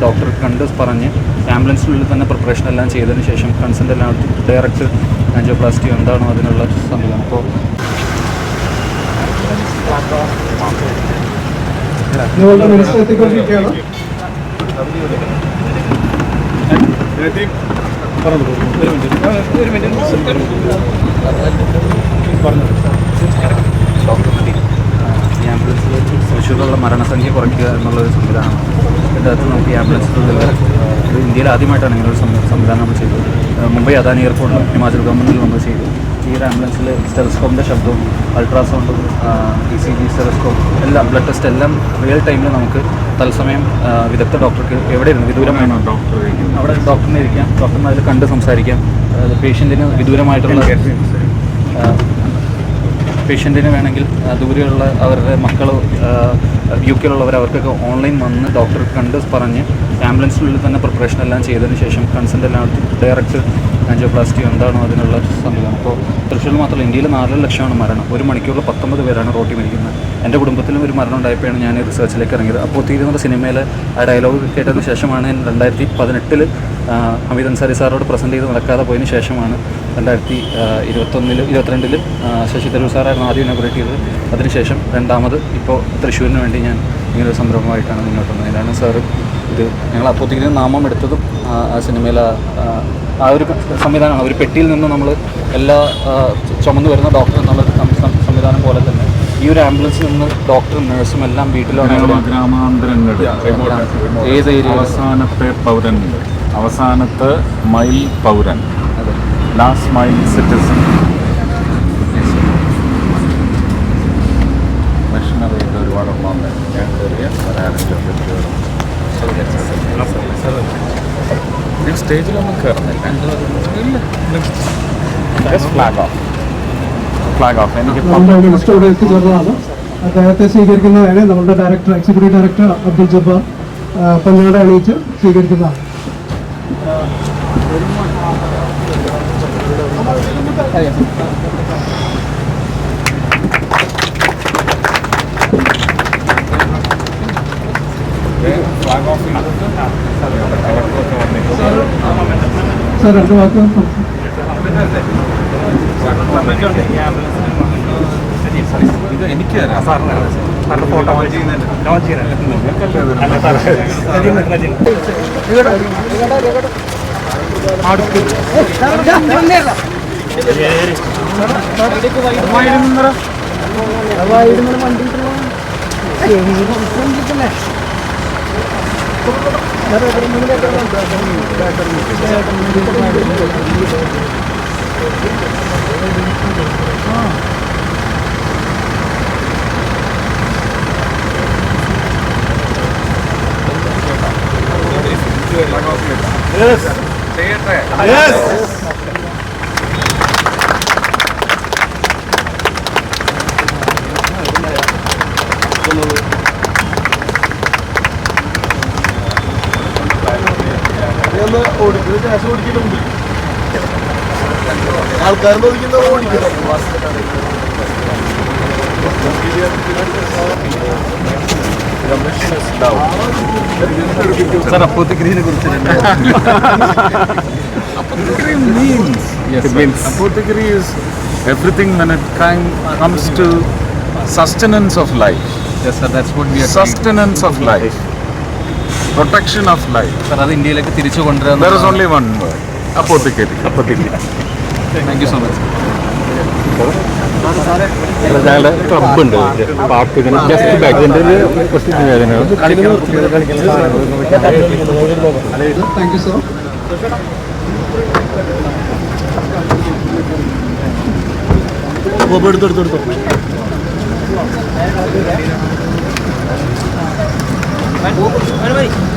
Doctor കണ്ട് പറഞ്ഞ് ആംബുലൻസിനുള്ളിൽ തന്നെ പ്രിപ്പറേഷൻ എല്ലാം ചെയ്തതിന് ശേഷം കൺസെന്റ് എല്ലാം ഡയറക്റ്റ് ആൻജിയോപ്ലാസ്റ്റി എന്താണോ അതിനുള്ള സംവിധാനം അപ്പോൾ പറഞ്ഞു ഒരു മിനിറ്റ് ഡോക്ടർ ഈ ആംബുലൻസിൽ തൃശ്ശൂരിലുള്ള മരണസംഖ്യ കുറയ്ക്കുക എന്നുള്ളൊരു സംവിധാനമാണ് നമുക്ക് ഈ ആംബുലൻസ് ഇത് ഇന്ത്യയിൽ ആദ്യമായിട്ടാണ് ഇങ്ങനെ ഒരു സംവി- സംവിധാനം നമ്മൾ ചെയ്തത്. മുംബൈ അദാനി എയർപോർട്ടിലും ഹിമാചൽ ഗവൺമെന്റിൽ നമ്മൾ ചെയ്തു. ഈ ഒരു ആംബുലൻസിൽ സ്റ്റെറസ്കോപ്പിന്റെ ശബ്ദവും അൾട്രാസൗണ്ടും ഇ സി ജി സ്റ്റെറസ്കോപ്പ് എല്ലാം ബ്ലഡ് ടെസ്റ്റ് എല്ലാം റിയൽ ടൈമിൽ നമുക്ക് തത്സമയം വിദഗ്ധ ഡോക്ടർക്ക് എവിടെ ഇരുന്ന് വിദൂരമാണോ ഡോക്ടർ അവിടെ ഡോക്ടറിനെ ഇരിക്കാം. ഡോക്ടർമാരിൽ കണ്ട് സംസാരിക്കാം. പേഷ്യന്റിന് വിദൂരമായിട്ടുള്ള പേഷ്യന്റിന് വേണമെങ്കിൽ ദൂരെയുള്ള അവരുടെ മക്കളോ യു കെയിലുള്ളവർ അവർക്കൊക്കെ ഓൺലൈൻ വന്ന് ഡോക്ടറെ കണ്ട് പറഞ്ഞ് ആംബുലൻസിനുള്ളിൽ തന്നെ പ്രിപ്പറേഷൻ എല്ലാം ചെയ്തതിന് ശേഷം കൺസൾട്ട് എല്ലാം ഡയറക്റ്റ് ആൻജിയോപ്ലാസ്റ്റി എന്താണോ അതിനുള്ള സംവിധാനം. അപ്പോൾ തൃശ്ശൂരിൽ മാത്രമല്ല ഇന്ത്യയിൽ നാലര ലക്ഷമാണ് മരണം. ഒരു മണിക്കൂറിൽ പത്തൊമ്പത് പേരാണ് റോട്ടി മരിക്കുന്നത്. എന്റെ കുടുംബത്തിലും ഒരു മരണം ഉണ്ടായപ്പോഴാണ് ഞാൻ റിസർച്ചിലേക്ക് ഇറങ്ങിയത്. അപ്പോൾ തീരുന്ന സിനിമയിലെ ആ ഡയലോഗ് കേട്ടതിന് ശേഷമാണ് ഞാൻ രണ്ടായിരത്തി പതിനെട്ടിൽ ഹമീദ് അൻസാരി സാറോട് പ്രസന്റ് ചെയ്ത് നടക്കാതെ പോയതിന് ശേഷമാണ് രണ്ടായിരത്തി ഇരുപത്തൊന്നിൽ ഇരുപത്തിരണ്ടിൽ ശശി തരൂർ സാറായിരുന്നു ആദ്യം ഇനോഗ്രേറ്റ് ചെയ്തത്. അതിനുശേഷം രണ്ടാമത് ഇപ്പോൾ തൃശ്ശൂരിന് വേണ്ടി ഞാൻ ഇങ്ങനൊരു സംരംഭമായിട്ടാണ് മുന്നോട്ട് വന്നത്. അതിനാണ് സാറ് ഇത് ഞങ്ങൾ അപ്പോത്തേക്കിന് നാമം എടുത്തതും ആ, സിനിമയിൽ സിനിമയിലെ ആ, ഒരു സംവിധാനമാണ്. ഒരു പെട്ടിയിൽ നിന്ന് നമ്മൾ എല്ലാ ചുമന്നു വരുന്ന ഡോക്ടർ എന്നുള്ള സംവിധാനം പോലെ തന്നെ ഈ ഒരു ആംബുലൻസിൽ നിന്ന് ഡോക്ടറും നഴ്സും എല്ലാം വീട്ടിലാണ് ഏത് ഏരിയ അവസാനത്തെ പൗരൻ അവസാനത്തെ മൈൽ പൗരൻ. ലാസ്റ്റ് മൈൽ സിറ്റിസൺ ഞാൻ സ്റ്റേജിലൊന്നും കയറുന്നില്ല ഫ്ലാഗ് ഓഫ് ഫ്ലാഗ് ഓഫ് എനിക്ക് എത്തിച്ചേർന്നതാണ് അദ്ദേഹത്തെ സ്വീകരിക്കുന്നതാണ് നമ്മുടെ director executive director Abdul Jabbar പൊന്നാട അണിയിച്ച് സ്വീകരിക്കുന്നതാണ്. ഫ്ലാഗ് ഓഫ് സാർ രണ്ട് വാക്ക് ഇത് എനിക്ക് തരാം Yes. Yes. ആൾക്കാർ നോക്കുന്ന ഓടിക്കണം സാർ അപ്പോഴത്തേക്കിനെ കുറിച്ച് Apothecary means yes, It means- apothecary is everything when it kind comes to sustenance of life, yes sir that's what we are sustenance of life, protection of life sir അത് ഇന്ത്യയിലേക്ക് തിരിച്ചു കൊണ്ടുവരാൻ There is only one word, apothecary. Thank you so much ഞങ്ങളുടെ club ഉണ്ട്. പാട്ട് just back ഒരു thank you എടുത്തെടുത്തെടുത്തു બરાબર